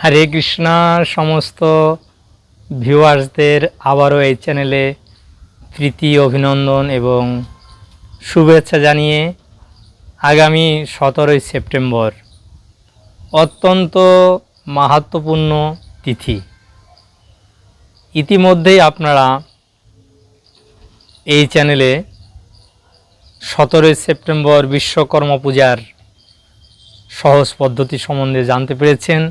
হরে কৃষ্ণা, সমস্ত ভিউয়ার্সদের আবারও এই চ্যানেলে প্রীতি, অভিনন্দন এবং শুভেচ্ছা জানিয়ে আগামী সতেরোই সেপ্টেম্বর অত্যন্ত মাহাত্মপূর্ণ তিথি। ইতিমধ্যেই আপনারা এই চ্যানেলে সতেরোই সেপ্টেম্বর বিশ্বকর্মা পূজার সহজ পদ্ধতি সম্বন্ধে জানতে পেরেছেন।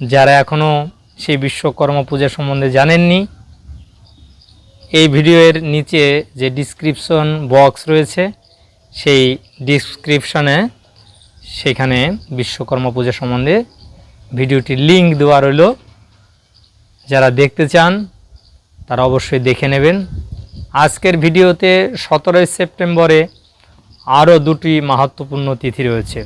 যারা এখনও সেই বিশ্বকর্মা পূজা সম্বন্ধে জানেননি, এই ভিডিওর নিচে যে ডিসক্রিপশন বক্স রয়েছে, সেই ডিসক্রিপশনে সেখানে বিশ্বকর্মা পূজা সম্বন্ধে ভিডিওটির লিঙ্ক দেওয়া রইল। যারা দেখতে চান, তারা অবশ্যই দেখে নেবেন। আজকের ভিডিওতে সতেরোই সেপ্টেম্বরে আরও দুটি মাহাত্মপূর্ণ তিথি রয়েছে।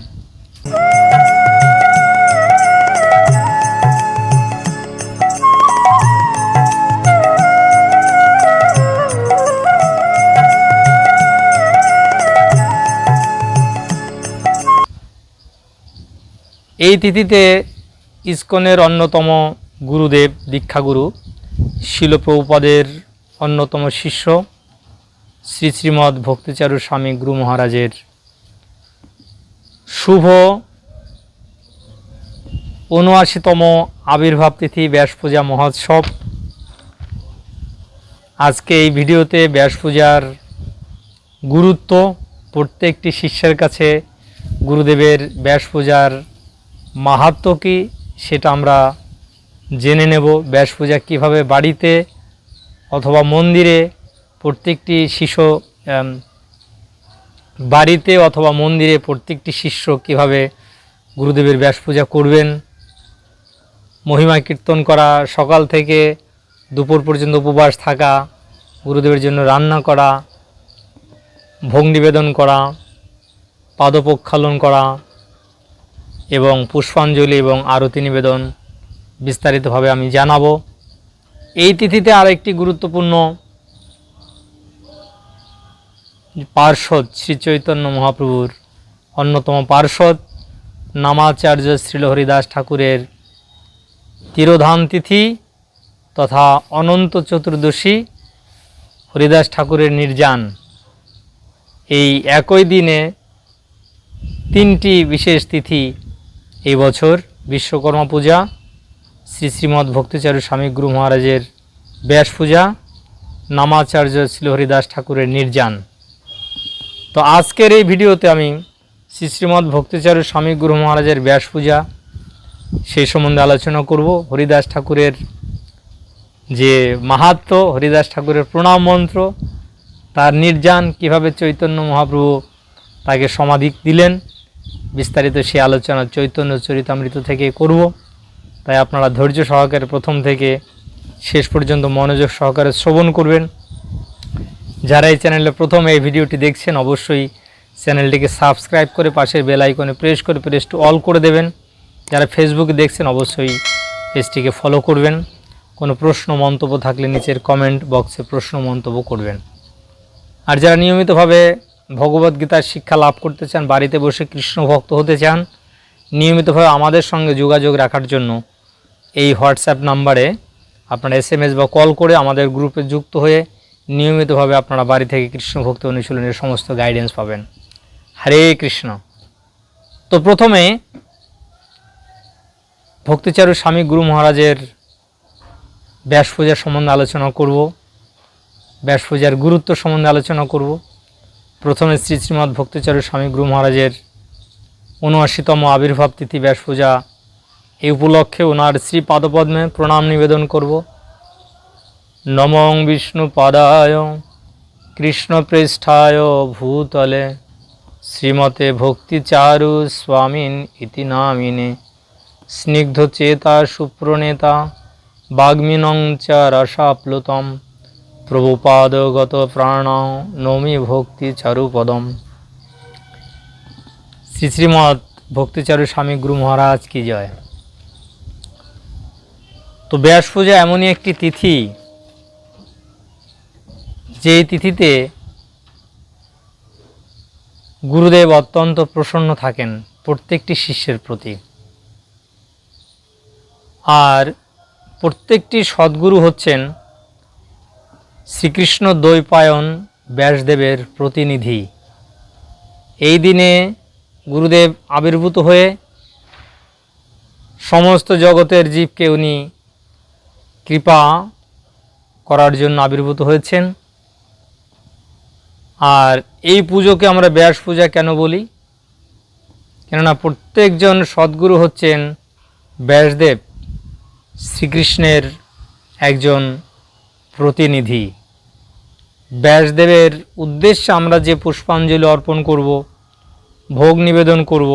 এই তিথিতে ইস্কনের অন্যতম গুরুদেব দীক্ষাগুরু শিলপ্রভুপদের অন্যতম শিষ্য শ্রী শ্রীমৎ ভক্তিচারু স্বামী গুরু মহারাজের শুভ উনআশিতম আবির্ভাব তিথি ব্যাস পূজা মহোৎসব। আজকে এই ভিডিওতে ব্যাস পূজার গুরুত্ব প্রত্যেকটি শিষ্যের কাছে গুরুদেবের ব্যাস পূজার মাহাত্ম কী সেটা আমরা জেনে নেব। ব্যাস পূজা কীভাবে বাড়িতে অথবা মন্দিরে প্রত্যেকটি শিশু বাড়িতে অথবা মন্দিরে প্রত্যেকটি শিষ্য কীভাবে গুরুদেবের ব্যাস পূজা করবেন? মহিমা কীর্তন করা, সকাল থেকে দুপুর পর্যন্ত উপবাস থাকা, গুরুদেবের জন্য রান্না করা, ভোগ নিবেদন করা পাদপ্রক্ষালন করা এবং পুষ্পাঞ্জলি এবং আরতি নিবেদন বিস্তারিতভাবে আমি জানাব। এই তিথিতে আরেকটি গুরুত্বপূর্ণ পার্ষদ শ্রী চৈতন্য মহাপ্রভুর অন্যতম পার্ষদ নামাচার্য শ্রীল হরিদাস ঠাকুরের তিরোধান তিথি তথা অনন্ত চতুর্দশী হরিদাস ঠাকুরের নির্যান। এই একই দিনে তিনটি বিশেষ তিথি এই বছর বিশ্বকর্মা পূজা, শ্রী শ্রীমৎ ভক্তিচারু স্বামী গুরু মহারাজের ব্যাস পূজা, নামাচার্য শ্রীহরিদাস ঠাকুরের নির্যান। তো আজকের এই ভিডিওতে আমি শ্রী শ্রীমৎ ভক্তিচারু স্বামী গুরু মহারাজের ব্যাস পূজা সেই সম্বন্ধে আলোচনা করব। হরিদাস ঠাকুরের যে মাহাত্ম, হরিদাস ঠাকুরের প্রণাম মন্ত্র, তার নির্যান, কীভাবে চৈতন্য মহাপ্রভু তাকে সমাধি দিলেন বিস্তারিত সেই আলোচনা চৈতন্য চরিতামৃত থেকে করব। তাই আপনারা ধৈর্য সহকারে প্রথম থেকে শেষ পর্যন্ত মনোযোগ সহকারে শ্রবণ করবেন। যারা এই চ্যানেলে প্রথম এই ভিডিওটি দেখছেন, অবশ্যই চ্যানেলটিকে সাবস্ক্রাইব করে পাশের বেল আইকনে প্রেস করে প্রেস টু অল করে দেবেন। যারা ফেসবুকে দেখছেন, অবশ্যই পেজটিকে ফলো করবেন। কোনো প্রশ্ন, মন্তব্য থাকলে নিচের কমেন্ট বক্সে প্রশ্ন, মন্তব্য করবেন। আর যারা নিয়মিতভাবে ভগবদ্গীতার শিক্ষা লাভ করতে চান, বাড়িতে বসে কৃষ্ণ ভক্ত হতে চান, নিয়মিতভাবে আমাদের সঙ্গে যোগাযোগ রাখার জন্য এই হোয়াটসঅ্যাপ নাম্বারে আপনারা এস এম এস বা কল করে আমাদের গ্রুপে যুক্ত হয়ে নিয়মিতভাবে আপনারা বাড়ি থেকে কৃষ্ণ ভক্তি অনুশীলনের সমস্ত গাইডেন্স পাবেন। হরে কৃষ্ণ। তো প্রথমে ভক্তিচারু স্বামী গুরু মহারাজের ব্যাস পূজার সম্বন্ধে আলোচনা করব, ব্যাস পূজার গুরুত্ব সম্বন্ধে আলোচনা করব। প্রথমে শ্রী শ্রীমৎ ভক্তিচারু স্বামী গুরু মহারাজের উনআশিতম আবির্ভাব তিথি ব্যাস পূজা। এই উপলক্ষে ওনার শ্রী পাদপদ্মে প্রণাম নিবেদন করব। নমং বিষ্ণু পাদায় কৃষ্ণপৃষ্ঠায় ভূতলে শ্রীমতে ভক্তিচারু স্বামীন ইতি নামিনে। স্নিগ্ধচেতা সুপ্রণেতা বাগ্মিনং চ রসাপ্লুতম। প্রভুপাদগত প্রাণ নমি ভক্তি চারুপদম শ্রী শ্রীমৎ ভক্তিচারু স্বামী গুরু মহারাজ কি জয়। তো ব্যাস পূজা এমনই একটি তিথি যে তিথিতে গুরুদেব অত্যন্ত প্রসন্ন থাকেন প্রত্যেকটি শিষ্যের প্রতি। আর প্রত্যেকটি সদ্গুরু হচ্ছেন শ্রীকৃষ্ণ দ্বৈপায়ন ব্যাসদেবের প্রতিনিধি। এই দিনে গুরুদেব আবির্ভূত হয়ে সমস্ত জগতের জীবকে উনি কৃপা করার জন্য আবির্ভূত হয়েছেন। আর এই পুজোকে আমরা ব্যাস পূজা কেন বলি? কেননা প্রত্যেকজন সদ্গুরু হচ্ছেন ব্যাসদেব, শ্রীকৃষ্ণের একজন প্রতিনিধি। ব্যাসদেবের উদ্দেশ্যে আমরা যে পুষ্পাঞ্জলি অর্পণ করব, ভোগ নিবেদন করব,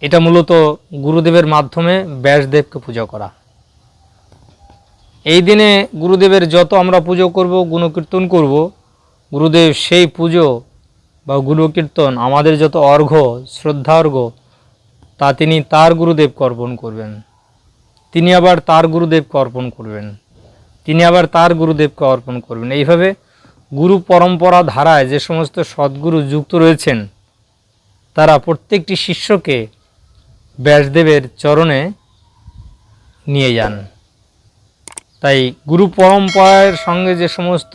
এটা মূলত গুরুদেবের মাধ্যমে ব্যাসদেবকে পূজা করা। এই দিনে গুরুদেবের যত আমরা পুজো করব, গুণকীর্তন করব, গুরুদেব সেই পুজো বা গুণকীর্তন, আমাদের যত অর্ঘ্য শ্রদ্ধা অর্ঘ্য তা তিনি তার গুরুদেবকে অর্পণ করবেন। তিনি আবার তার গুরুদেবকে অর্পণ করবেন। তিনি আবার তার গুরুদেবকে অর্পণ করবেন। এইভাবে গুরু পরম্পরা ধারায় যে সমস্ত সদ্গুরু যুক্ত রয়েছেন, তারা প্রত্যেকটি শিষ্যকে ব্যাসদেবের চরণে নিয়ে যান। তাই গুরু পরম্পরার সঙ্গে যে সমস্ত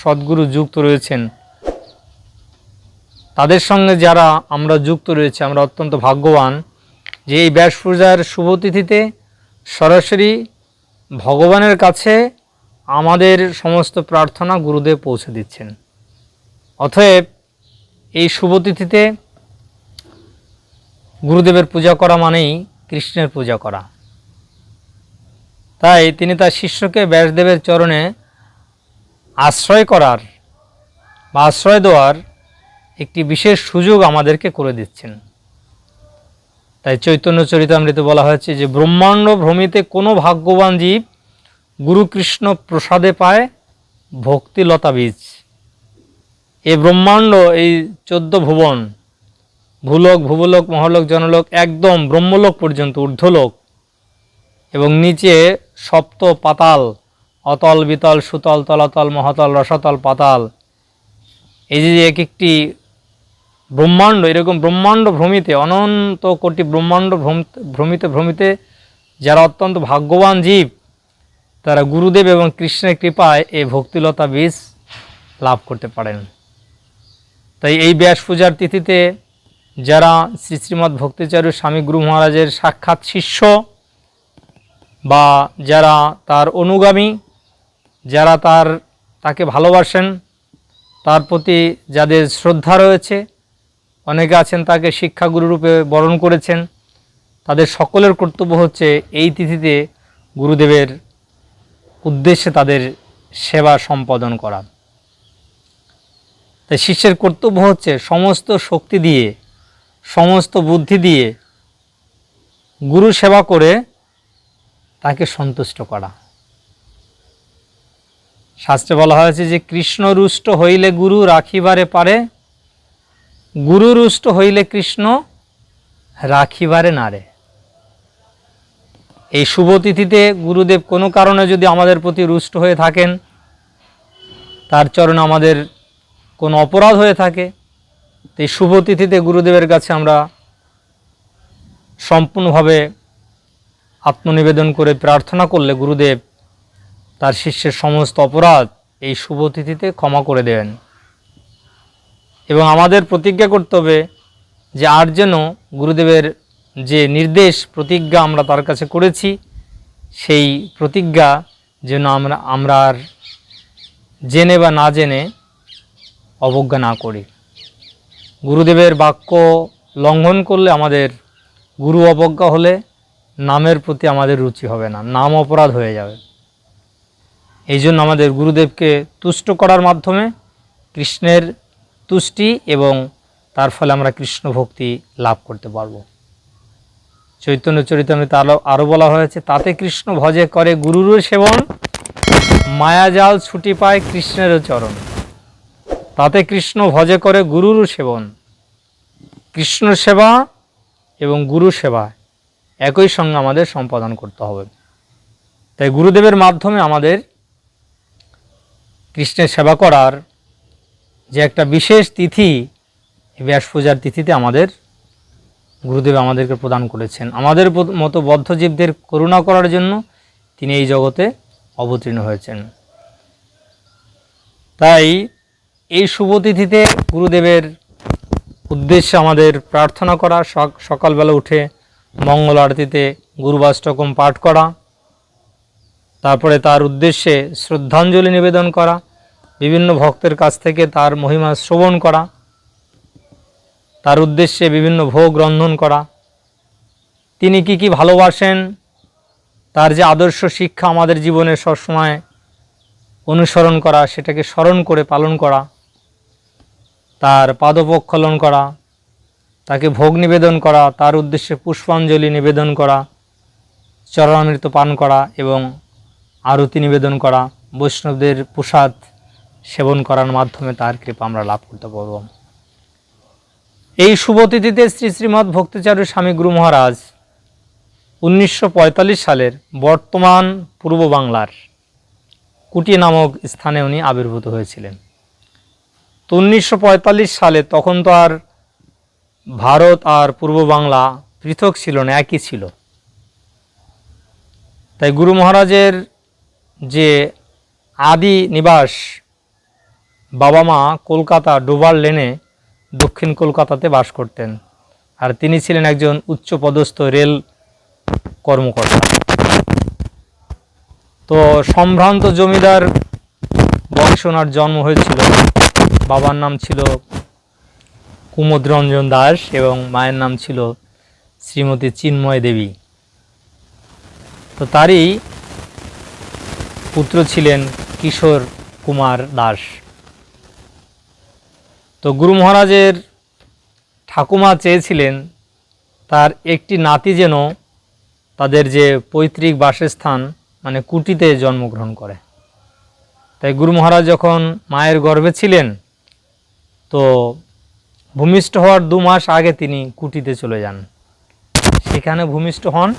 সদ্গুরু যুক্ত রয়েছেন, তাদের সঙ্গে যারা আমরা যুক্ত রয়েছে, আমরা অত্যন্ত ভাগ্যবান যে এই ব্যাস পূজার শুভতিথিতে সরাসরি ভগবানের কাছে আমাদের সমস্ত প্রার্থনা গুরুদেব পৌঁছে দিচ্ছেন। অতএব এই শুভতিথিতে গুরুদেবের পূজা করা মানেই কৃষ্ণের পূজা করা। তাই তিনি তার শিষ্যকে ব্যাসদেবের চরণে আশ্রয় করার বা আশ্রয় দেওয়ার একটি বিশেষ সুযোগ আমাদেরকে করে দিচ্ছেন। তাই চৈতন্য চরিতামৃত বলা হয়েছে যে, ব্রহ্মাণ্ড ভ্রমিতে কোনো ভাগ্যবান জীব গুরুকৃষ্ণ প্রসাদে পায় ভক্তিলতা বীজ। এই ব্রহ্মাণ্ড, এই চোদ্দ ভুবন, ভূলোক, ভূবলোক, মহলোক, জনলোক, একদম ব্রহ্মলোক পর্যন্ত ঊর্ধ্বলোক এবং নিচে সপ্ত পাতাল, অতল, বিতল, সুতল, তলাতল, মহাতল, রসাতল, পাতাল। এই যে এক একটি ব্রহ্মাণ্ড, এরকম ব্রহ্মাণ্ড ভ্রমিতে, অনন্ত কোটি ব্রহ্মাণ্ড ভ্রম- ভ্রমিতে ভ্রমিতে যারা অত্যন্ত ভাগ্যবান জীব তারা গুরুদেব এবং কৃষ্ণের কৃপায় এই ভক্তিলতা বীজ লাভ করতে পারেন। তাই এই ব্যাস পূজার তিথিতে যারা শ্রী শ্রীমৎ ভক্তিচারু স্বামী গুরু মহারাজের সাক্ষাৎ শিষ্য বা যারা তার অনুগামী, যারা তার, তাকে ভালোবাসেন, তার প্রতি যাদের শ্রদ্ধা রয়েছে, অনেকে আছেন তাকে শিক্ষাগুরুরূপে বরণ করেছেন, তাদের সকলের কর্তব্য হচ্ছে এই তিথিতে গুরুদেবের উদ্দেশ্যে তাদের সেবা সম্পাদন করা। তাই শিষ্যের কর্তব্য হচ্ছে সমস্ত শক্তি দিয়ে, সমস্ত বুদ্ধি দিয়ে গুরু সেবা করে তাকে সন্তুষ্ট করা। শাস্ত্রে বলা হয়েছে যে, কৃষ্ণ রুষ্ট হইলে গুরু রাখিবারে পারে, গুরু রুষ্ট হইলে কৃষ্ণ রাখিবারে নারে। এই শুভ তিথিতে গুরুদেব কোনো কারণে যদি আমাদের প্রতি রুষ্ট হয়ে থাকেন, তার চরণ আমাদের কোনো অপরাধ হয়ে থাকে, তো এই শুভ তিথিতে গুরুদেবের কাছে আমরা সম্পূর্ণভাবে আত্মনিবেদন করে প্রার্থনা করলে গুরুদেব তার শিষ্যের সমস্ত অপরাধ এই শুভ তিথিতে ক্ষমা করে দেবেন এবং আমাদের প্রতিজ্ঞা করতে হবে যে আর যেন গুরুদেবের যে নির্দেশ, প্রতিজ্ঞা আমরা তার কাছে করেছি, সেই প্রতিজ্ঞা যেন আমরা আমরা আর জেনে বা না জেনে অবজ্ঞা না করি। গুরুদেবের বাক্য লঙ্ঘন করলে আমাদের গুরু অবজ্ঞা হলে নামের প্রতি আমাদের রুচি হবে না, নাম অপরাধ হয়ে যাবে। এই জন্য আমাদের গুরুদেবকে তুষ্ট করার মাধ্যমে কৃষ্ণের তুষ্টি এবং তার ফলে আমরা কৃষ্ণ ভক্তি লাভ করতে পারব। চৈতন্য চরিতামৃতে আরও আরও বলা হয়েছে, তাতে কৃষ্ণ ভজে করে গুরুর সেবন, মায়াজাল ছুটি পায় কৃষ্ণের চরণ। তাতে কৃষ্ণ ভজে করে গুরুর সেবন। কৃষ্ণ সেবা এবং গুরু সেবা একই সঙ্গে আমাদের সম্পাদন করতে হবে। তাই গুরুদেবের মাধ্যমে আমাদের কৃষ্ণের সেবা করার যে একটা বিশেষ তিথি ব্যাস পূজার তিথিতে আমাদের গুরুদেব আমাদেরকে প্রদান করেছেন। আমাদের মতো বদ্ধজীবদের করুণা করার জন্য তিনি এই জগতে অবতীর্ণ হয়েছেন। তাই এই শুভতিথিতে গুরুদেবের উদ্দেশ্যে আমাদের প্রার্থনা করা, সক- সকালবেলা উঠে মঙ্গল আরতিতে গুরুবাষ্টকম পাঠ করা, তারপরে তার উদ্দেশ্যে শ্রদ্ধাঞ্জলি নিবেদন করা, বিভিন্ন ভক্তের কাছ থেকে তার মহিমা শ্রবণ করা তার উদ্দেশ্যে বিভিন্ন ভোগ রন্ধন করা। তিনি কি কি ভালোবাসেন? তার যে আদর্শ শিক্ষা আমাদের জীবনে সবসময় অনুসরণ করা, সেটাকে স্মরণ করে পালন করা, তার পাদপক্ষলন করা, তাকে ভোগ নিবেদন করা, তার উদ্দেশ্যে পুষ্পাঞ্জলি নিবেদন করা, চরণামৃত পান করা এবং আরতি নিবেদন করা, বৈষ্ণবদের প্রসাদ সেবন করার মাধ্যমে তার কৃপা আমরা লাভ করতে পারব। এই শুভতিথিতে শ্রী শ্রীমৎ ভক্তিচারু স্বামী গুরু মহারাজ, উনিশশো পঁয়তাল্লিশ সালের বর্তমান পূর্ব বাংলার কুটি নামক স্থানে উনি আবির্ভূত হয়েছিলেন। তো উনিশশো পঁয়তাল্লিশ সালে তখন তো আর ভারত আর পূর্ব বাংলা পৃথক ছিল না, একই ছিল। তাই গুরু মহারাজের যে আদি নিবাস বাবা মা কলকাতা ডোবার লেনে দক্ষিণ কলকাতাতে বাস করতেন। আর তিনি ছিলেন একজন উচ্চপদস্থ রেল কর্মকর্তা। তো সম্ভ্রান্ত জমিদার বংশে ওনার জন্ম হয়েছিল। বাবার নাম ছিল কুমোদ রঞ্জন দাস এবং মায়ের নাম ছিল শ্রীমতী চিন্ময় দেবী। তো তারই পুত্র ছিলেন কিশোর কুমার দাস। তো গুরু মহারাজের ঠাকুমা চেয়েছিলেন তার একটি নাতি যেন তাদের যে পৈতৃক বাসস্থান মানে কুটিতে জন্মগ্রহণ করে। তাই গুরু মহারাজ যখন মায়ের গর্ভে ছিলেন, তো ভূমিষ্ঠ হওয়ার দু মাস আগে তিনি কুটিতে চলে যান। সেখানে ভূমিষ্ঠ হন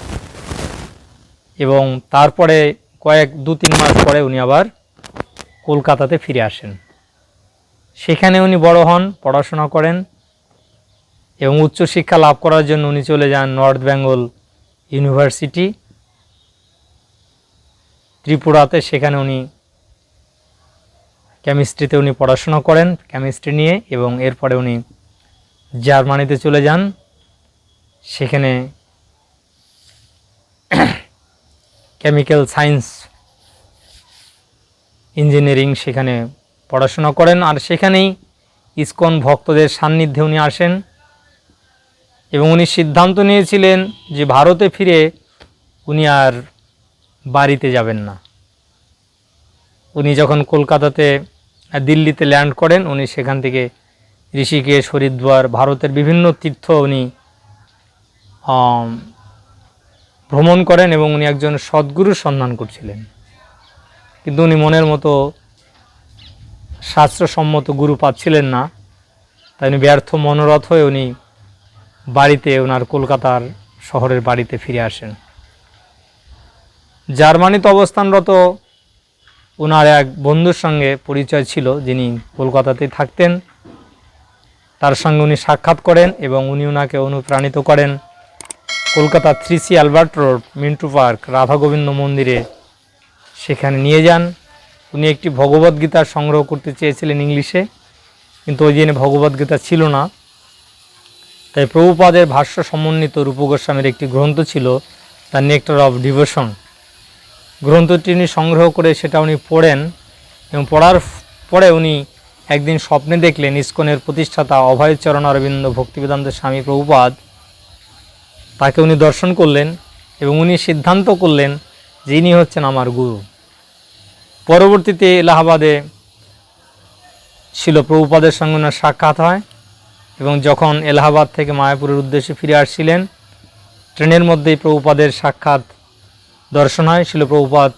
এবং তারপরে কয়েক দু তিন মাস পরে উনি আবার কলকাতাতে ফিরে আসেন। সেখানে উনি বড় হন, পড়াশোনা করেন এবং উচ্চশিক্ষা লাভ করার জন্য উনি চলে যান নর্থ বেঙ্গল ইউনিভার্সিটি। ত্রিপুরাতে সেখানে উনি কেমিস্ট্রিতে উনি পড়াশোনা করেন কেমিস্ট্রি নিয়ে এবং এরপরে উনি জার্মানিতে চলে যান। সেখানে কেমিক্যাল সায়েন্স ইঞ্জিনিয়ারিং সেখানে পড়াশোনা করেন আর সেখানেই ইসকন ভক্তদের সান্নিধ্যে উনি আসেন এবং উনি সিদ্ধান্ত নিয়েছিলেন যে ভারতে ফিরে উনি আর বাড়িতে যাবেন না। উনি যখন কলকাতাতে দিল্লিতে ল্যান্ড করেন, উনি সেখান থেকে ঋষিকেশ, হরিদ্বার, ভারতের বিভিন্ন তীর্থ উনি ভ্রমণ করেন এবং উনি একজন সদ্গুরুর সন্ধান করছিলেন। কিন্তু উনি মনের মতো শাস্ত্রসম্মত গুরু পাচ্ছিলেন না। তাই উনি ব্যর্থ মনোরথ হয়ে উনি বাড়িতে ওনার কলকাতার শহরের বাড়িতে ফিরে আসেন। জার্মানিতে অবস্থানরত ওনার এক বন্ধুর সঙ্গে পরিচয় ছিল, যিনি কলকাতাতেই থাকতেন। তার সঙ্গে উনি সাক্ষাৎ করেন এবং উনি ওনাকে অনুপ্রাণিত করেন। Kolkata three C Albert road, Mintu park, Radha Gobinda মন্দিরে সেখানে নিয়ে যান। উনি একটি ভগবদ্গীতা সংগ্রহ করতে চেয়েছিলেন ইংলিশে, কিন্তু ওই দিনে ভগবদ্গীতা ছিল না। তাই প্রভুপাদের ভাষ্য সমন্বিত রূপগোস্বামীর একটি গ্রন্থ ছিল দ্য নেক্টার অফ ডিভোশন। গ্রন্থটি উনি সংগ্রহ করে সেটা উনি পড়েন এবং পড়ার পরে উনি একদিন স্বপ্নে দেখলেন ইস্কনের প্রতিষ্ঠাতা অভয়চরণ অরবিন্দ ভক্তিবেদান্ত স্বামী প্রভুপাদ। তাকে উনি দর্শন করলেন এবং উনি সিদ্ধান্ত করলেন যে ইনি হচ্ছেন আমার গুরু। পরবর্তীতে এলাহাবাদে ছিল প্রভুপাদের সঙ্গে ওনার সাক্ষাৎ হয় এবং যখন এলাহাবাদ থেকে মায়াপুরের উদ্দেশ্যে ফিরে আসছিলেন, ট্রেনের মধ্যেই প্রভুপাদের সাক্ষাৎ দর্শন হয়। ছিল প্রভুপাদ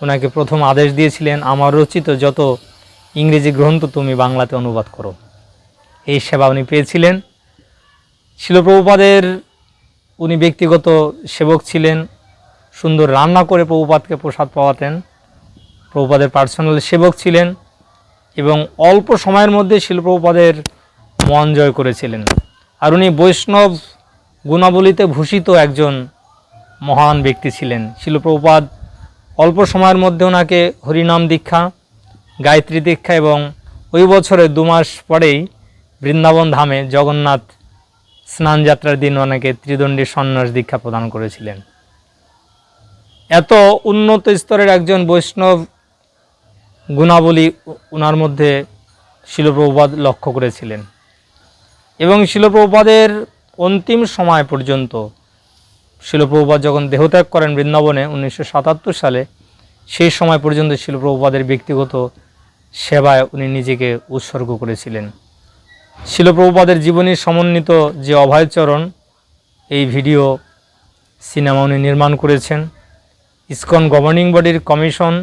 ওনাকে প্রথম আদেশ দিয়েছিলেন, আমার রচিত যত ইংরেজি গ্রন্থ তুমি বাংলাতে অনুবাদ করো। এই সেবা উনি পেয়েছিলেন। শিলপ্রভুপাদের উনি ব্যক্তিগত সেবক ছিলেন, সুন্দর রান্না করে প্রভুপাদকে প্রসাদ পাওয়াতেন। প্রভুপাদের পার্সোনাল সেবক ছিলেন এবং অল্প সময়ের মধ্যে শিলপ্রভুপাদের মন জয় করেছিলেন। আর উনি বৈষ্ণব গুণাবলীতে ভূষিত একজন মহান ব্যক্তি ছিলেন। শিলপ্রপাত অল্প সময়ের মধ্যে ওনাকে হরিনাম দীক্ষা, গায়ত্রী দীক্ষা এবং ওই বছরে দু মাস পরেই বৃন্দাবন ধামে জগন্নাথ স্নান যাত্রার দিন ওনাকে ত্রিদণ্ডী সন্ন্যাস দীক্ষা প্রদান করেছিলেন। এত উন্নত স্তরের একজন বৈষ্ণব গুণাবলী উনার মধ্যে শিলপ্রপাত লক্ষ্য করেছিলেন। এবং শিলপ্রপাদের অন্তিম সময় পর্যন্ত শিলপ্রপাত যখন দেহত্যাগ করেন বৃন্দাবনে উনিশশো সাতাত্তর সালে, সেই সময় পর্যন্ত শিলপ্রপাদের ব্যক্তিগত সেবায় উনি নিজেকে উৎসর্গ করেছিলেন। শিলপ্রপাদের জীবনী সমন্বিত যে অভয়চরণ, এই ভিডিও সিনেমা উনি নির্মাণ করেছেন। ইসকন গভর্নিং বডির কমিশন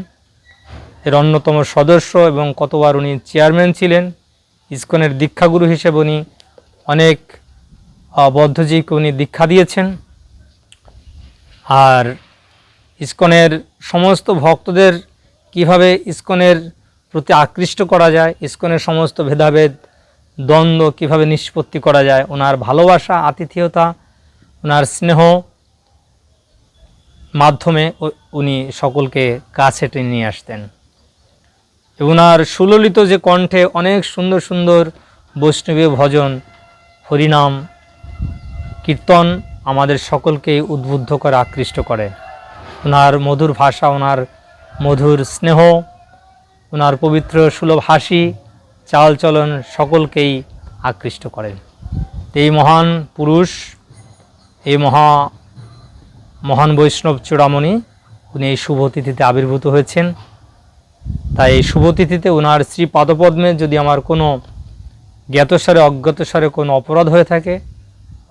এর অন্যতম সদস্য এবং কতবার উনি চেয়ারম্যান ছিলেন, ইসকনের দীক্ষাগুরু হিসেবে উনি অনেক বদ্ধজীবকে উনি দীক্ষা দিয়েছেন। আর ইসকনের সমস্ত ভক্তদের কীভাবে ইসকনের প্রতি আকৃষ্ট করা যায়, ইসকনের সমস্ত ভেদাভেদ, দ্বন্দ্ব কীভাবে নিষ্পত্তি করা যায় ওনার ভালোবাসা, আতিথেয়তা ওনার স্নেহ মাধ্যমে উনি সকলকে কাছে টেনে নিয়ে আসতেন। ওনার সুললিত যে কণ্ঠে অনেক সুন্দর সুন্দর বৈষ্ণবীয় ভজন, হরিনাম, কীর্তন আমাদের সকলকেই উদ্বুদ্ধ করে, আকৃষ্ট করে। ওনার মধুর ভাষা ওনার মধুর স্নেহ ওনার পবিত্র সুলভ হাসি, চালচলন সকলকেই আকৃষ্ট করে। এই মহান পুরুষ, এই মহা মহান বৈষ্ণব চূড়ামণি, উনি এই শুভ তিথিতে আবির্ভূত হয়েছেন। তাই এই শুভ তিথিতে ওনার শ্রী পাদপদ্মে যদি আমার কোনো জ্ঞাতসারে, অজ্ঞাতসারে কোনো অপরাধ হয়ে থাকে,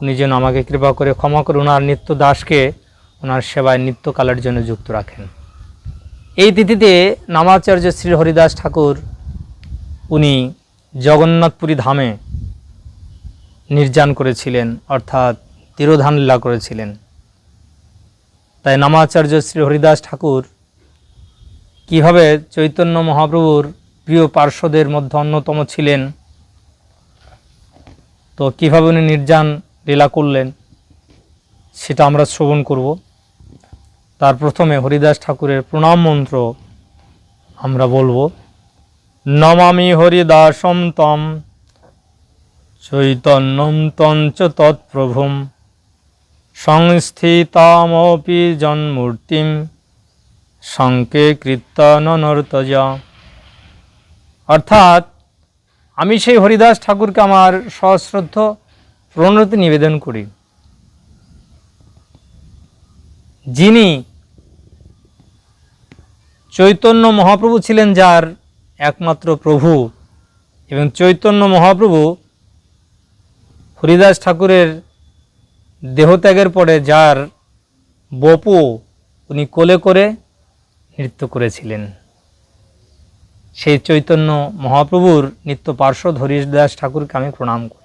উনি যেন আমাকে কৃপা করে ক্ষমা করে ওনার নিত্য দাসকে ওনার সেবায় নিত্যকালের জন্য যুক্ত রাখেন। এই তিথিতে নামাচার্য শ্রী হরিদাস ঠাকুর উনি জগন্নাথপুরী ধামে নির্যান করেছিলেন, অর্থাৎ তিরোধান লীলা করেছিলেন। তাই নামাচার্য শ্রী হরিদাস ঠাকুর কীভাবে চৈতন্য মহাপ্রভুর প্রিয় পার্শ্বদের মধ্যে অন্যতম ছিলেন? তো কীভাবে উনি নির্যান লীলা করলেন, সেটা আমরা শ্রবণ করব। তার প্রথমে হরিদাস ঠাকুরের প্রণাম মন্ত্র আমরা বলব, নমামি হরিদাসম তম চৈতন্যম তঞ্চ তৎপ্রভুম, সংস্থিতামপি জন্মূর্তিম শঙ্কে কীর্তনর্তজা অর্থাৎ, আমি সেই হরিদাস ঠাকুরকে আমার সশ্রদ্ধ প্রণতি নিবেদন করি। যিনি চৈতন্য মহাপ্রভু ছিলেন যার একমাত্র প্রভু এবং চৈতন্য মহাপ্রভু হরিদাস ঠাকুরের দেহত্যাগের পরে যার বপু উনি কোলে করে নৃত্য করেছিলেন। সেই চৈতন্য মহাপ্রভুর নিত্য পার্শ্বদ হরিদাস ঠাকুরকে আমি প্রণাম করি।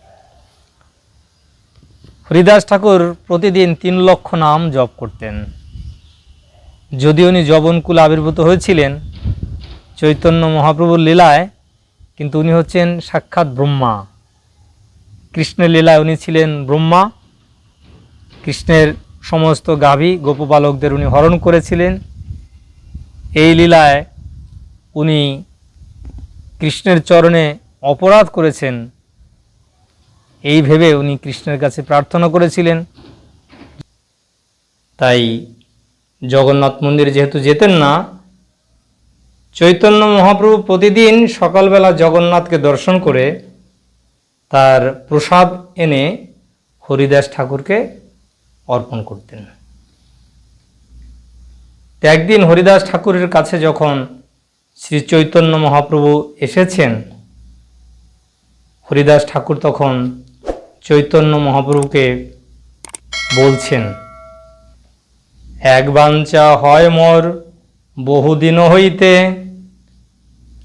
হরিদাস ঠাকুর প্রতিদিন তিন লক্ষ নাম জপ করতেন। যদি উনি জবনকুল আবির্ভূত হয়েছিলেন, চৈতন্য মহাপ্রভুর লীলায়, কিন্তু উনি হচ্ছেন সাক্ষাৎ ব্রহ্মা। কৃষ্ণের লীলায় উনি ছিলেন ব্রহ্মা। কৃষ্ণের সমস্ত গাভী গোপবালকদের উনি হরণ করেছিলেন। এই লীলায় উনি কৃষ্ণের চরণে অপরাধ করেছেন। এই ভেবে উনি কৃষ্ণের কাছে প্রার্থনা করেছিলেন। তাই জগন্নাথ মন্দির যেহেতু যেতেন না, চৈতন্য মহাপ্রভু প্রতিদিন সকালবেলা জগন্নাথকে দর্শন করে তার প্রসাদ এনে হরিদাস ঠাকুরকে অর্পণ করতেন। একদিন হরিদাস ঠাকুরের কাছে যখন শ্রী চৈতন্য মহাপ্রভু এসেছেন, হরিদাস ঠাকুর তখন চৈতন্য মহাপ্রভুকে বলছেন, এক বাঞ্চা হয় মোর বহুদিন হইতে,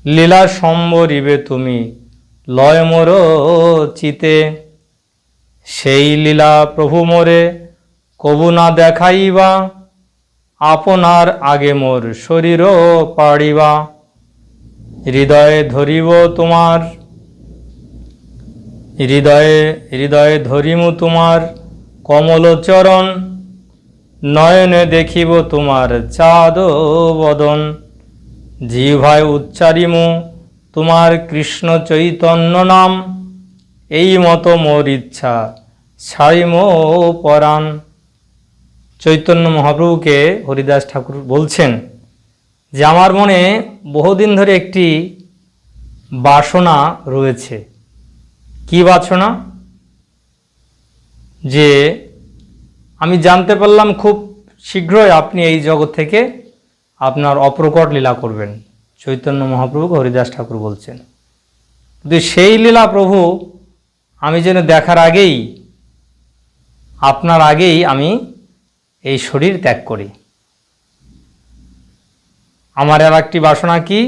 লীলা সম্বরিবে তুমি লয় মোর চিতে। সেই লীলা প্রভু মোরে কবু না দেখাইবা আপনার আগে মোর শরীর পাড়িবা, হৃদয়ে ধরিব তোমার, হৃদয়ে হৃদয়ে ধরিমু তোমার কমলচরণ নয়নে দেখিব তোমার চাঁদ বদন। জিভায় উচ্চারিমু তোমার কৃষ্ণ চৈতন্য নাম, এই মতো মোর ইচ্ছা ছাড়িম পরাণ। চৈতন্য মহাপ্রভুকে হরিদাস ঠাকুর বলছেন যে আমার মনে বহুদিন ধরে একটি বাসনা রয়েছে। কি বাসনা? যে আমি জানতে পারলাম খুব শীঘ্রই আপনি এই জগৎ থেকে আপনার অপ্রকট লীলা করবেন। চৈতন্য মহাপ্রভুকে হরিদাস ঠাকুর বলছেন। কিন্তু সেই লীলা প্রভু আমি যেন দেখার আগেই, আপনার আগেই আমি এই শরীর ত্যাগ করি। আমার আর একটি বাসনা কি?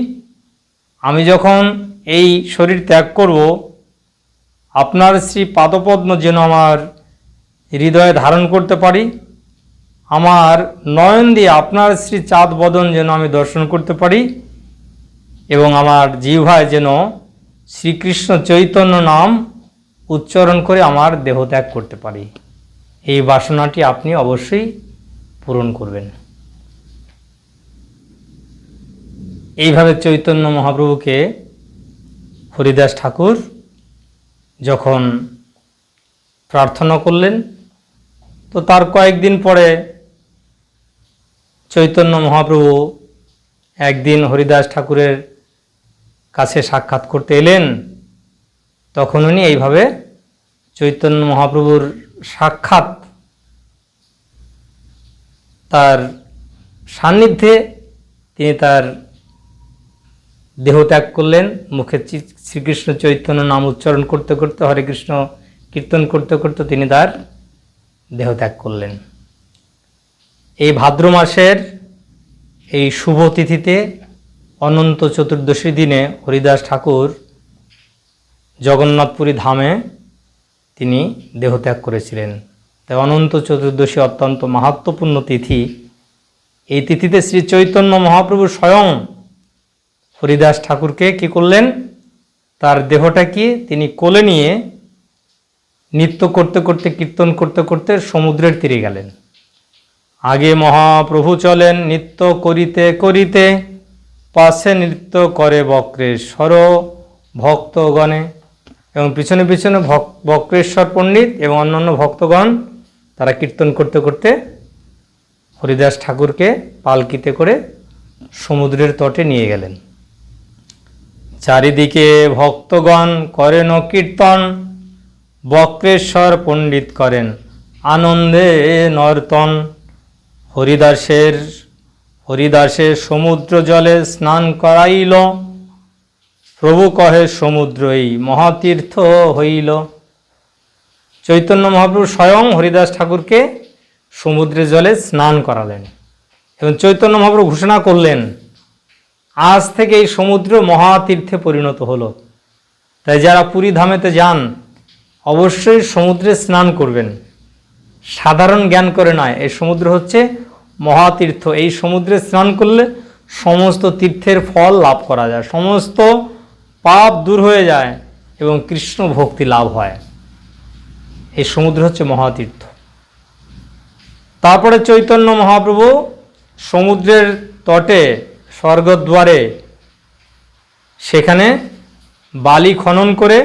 আমি যখন এই শরীর ত্যাগ করব, আপনার শ্রী পাদপদ্ম যেন আমার হৃদয়ে ধারণ করতে পারি, আমার নয়ন দিয়ে আপনার শ্রী চাঁদ বদন যেন আমি দর্শন করতে পারি, এবং আমার জিহ্বায় যেন শ্রীকৃষ্ণ চৈতন্য নাম উচ্চারণ করে আমার দেহ ত্যাগ করতে পারি। এই বাসনাটি আপনি অবশ্যই পূরণ করবেন। এইভাবে চৈতন্য মহাপ্রভুকে হরিদাস ঠাকুর যখন প্রার্থনা করলেন, তো তার কয়েকদিন পরে চৈতন্য মহাপ্রভু একদিন হরিদাস ঠাকুরের কাছে সাক্ষাৎ করতে এলেন। তখন উনি এইভাবে চৈতন্য মহাপ্রভুর সাক্ষাৎ তার সান্নিধ্যে তিনি তার দেহ ত্যাগ করলেন। মুখে শ্রীকৃষ্ণ চৈতন্য নাম উচ্চারণ করতে করতে, হরে কৃষ্ণ কীর্তন করতে করতে তিনি তার দেহ ত্যাগ করলেন। এই ভাদ্র মাসের এই শুভ তিথিতে অনন্ত চতুর্দশী দিনে হরিদাস ঠাকুর জগন্নাথপুরী ধামে তিনি দেহত্যাগ করেছিলেন। তাই অনন্ত চতুর্দশী অত্যন্ত মাহাত্মপূর্ণ তিথি। এই তিথিতে শ্রী চৈতন্য মহাপ্রভু স্বয়ং হরিদাস ঠাকুরকে কি করলেন? তার দেহটাকে তিনি কোলে নিয়ে নৃত্য করতে করতে, কীর্তন করতে করতে সমুদ্রের তীরে গেলেন। আগে মহাপ্রভু চলেন নৃত্য করিতে করিতে, পাশে নৃত্য করে বক্রেশ্বর ভক্তগণে। এবং পিছনে পিছনে বক্রেশ্বর পণ্ডিত এবং অন্যান্য ভক্তগণ তারা কীর্তন করতে করতে হরিদাস ঠাকুরকে পালকিতে করে সমুদ্রের তটে নিয়ে গেলেন। চারিদিকে ভক্তগণ করেন কীর্তন, বক্রেশ্বর পণ্ডিত করেন, আনন্দে নর্তন। হরিদাসের হরিদাসের সমুদ্র জলে স্নান করাইল, প্রভু কহে সমুদ্র এই মহাতীর্থ হইল। চৈতন্য মহাপ্রভু স্বয়ং হরিদাস ঠাকুরকে সমুদ্রের জলে স্নান করালেন এবং চৈতন্য মহাপ্রভু ঘোষণা করলেন, আজ থেকে এই সমুদ্র মহাতীর্থে পরিণত হলো। তাই যারা পুরী ধামেতে যান, অবশ্যই সমুদ্রে স্নান করবেন। সাধারণ জ্ঞান করে নয়, এই সমুদ্র হচ্ছে মহাতীর্থ। এই সমুদ্রে স্নান করলে সমস্ত তীর্থের ফল লাভ করা যায়, সমস্ত পাপ দূর হয়ে যায় এবং কৃষ্ণ ভক্তি লাভ হয়। এই সমুদ্র হচ্ছে মহাতীর্থ। তারপরে চৈতন্য মহাপ্রভু সমুদ্রের তটে, স্বর্গদ্বারে, সেখানে বালি খনন করে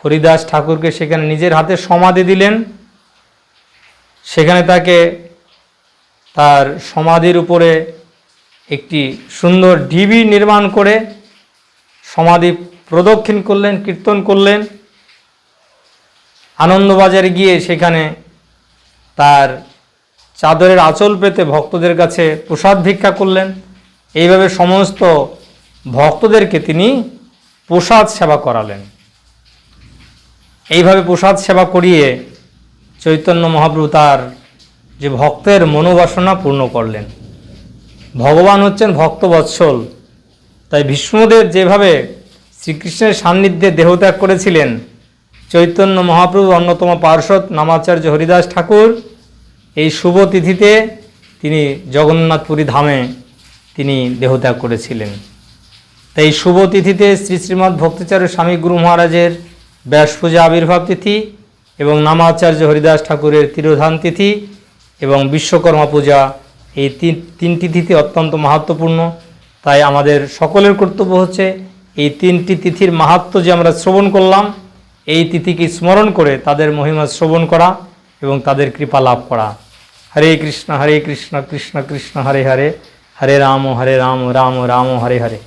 হরিদাস ঠাকুরকে সেখানে নিজের হাতে সমাধি দিলেন। সেখানে তাকে তার সমাধির উপরে একটি সুন্দর ঢিবি নির্মাণ করে সমাধি প্রদক্ষিণ করলেন, কীর্তন করলেন। আনন্দবাজারে গিয়ে সেখানে তার চাদরের আঁচল পেতে ভক্তদের কাছে প্রসাদ ভিক্ষা করলেন। এইভাবে সমস্ত ভক্তদেরকে তিনি প্রসাদ সেবা করালেন। এইভাবে প্রসাদ সেবা করিয়ে চৈতন্য মহাপ্রভু তার যে ভক্তের মনোবাসনা পূর্ণ করলেন। ভগবান হচ্ছেন ভক্তবৎসল। তাই ভীষ্মদেব যেভাবে শ্রীকৃষ্ণের সান্নিধ্যে দেহত্যাগ করেছিলেন চৈতন্য মহাপ্রভু অন্যতম পার্শ্বদ নামাচার্য হরিদাস ঠাকুর। এই শুভ তিথিতে তিনি জগন্নাথপুরী ধামে তিনি দেহত্যাগ করেছিলেন। তাই শুভ তিথিতে শ্রী শ্রীমৎ ভক্তিচার্য স্বামী গুরু মহারাজের ব্যাস পূজা আবির্ভাব তিথি এবং নামাচার্য হরিদাস ঠাকুরের তিরোধান তিথি এবং বিশ্বকর্মা পূজা এই তিন তিনটি তিথি অত্যন্ত মাহাত্মপূর্ণ। তাই আমাদের সকলের কর্তব্য হচ্ছে এই তিনটি তিথির মাহাত্ম্য যে আমরা শ্রবণ করলাম এই তিথিকে স্মরণ করে তাদের মহিমা শ্রবণ করা এবং তাদের কৃপা লাভ করা। হরে কৃষ্ণ হরে কৃষ্ণ কৃষ্ণ কৃষ্ণ, হরে হরে। হরে রাম হরে রাম রাম রাম, হরে হরে।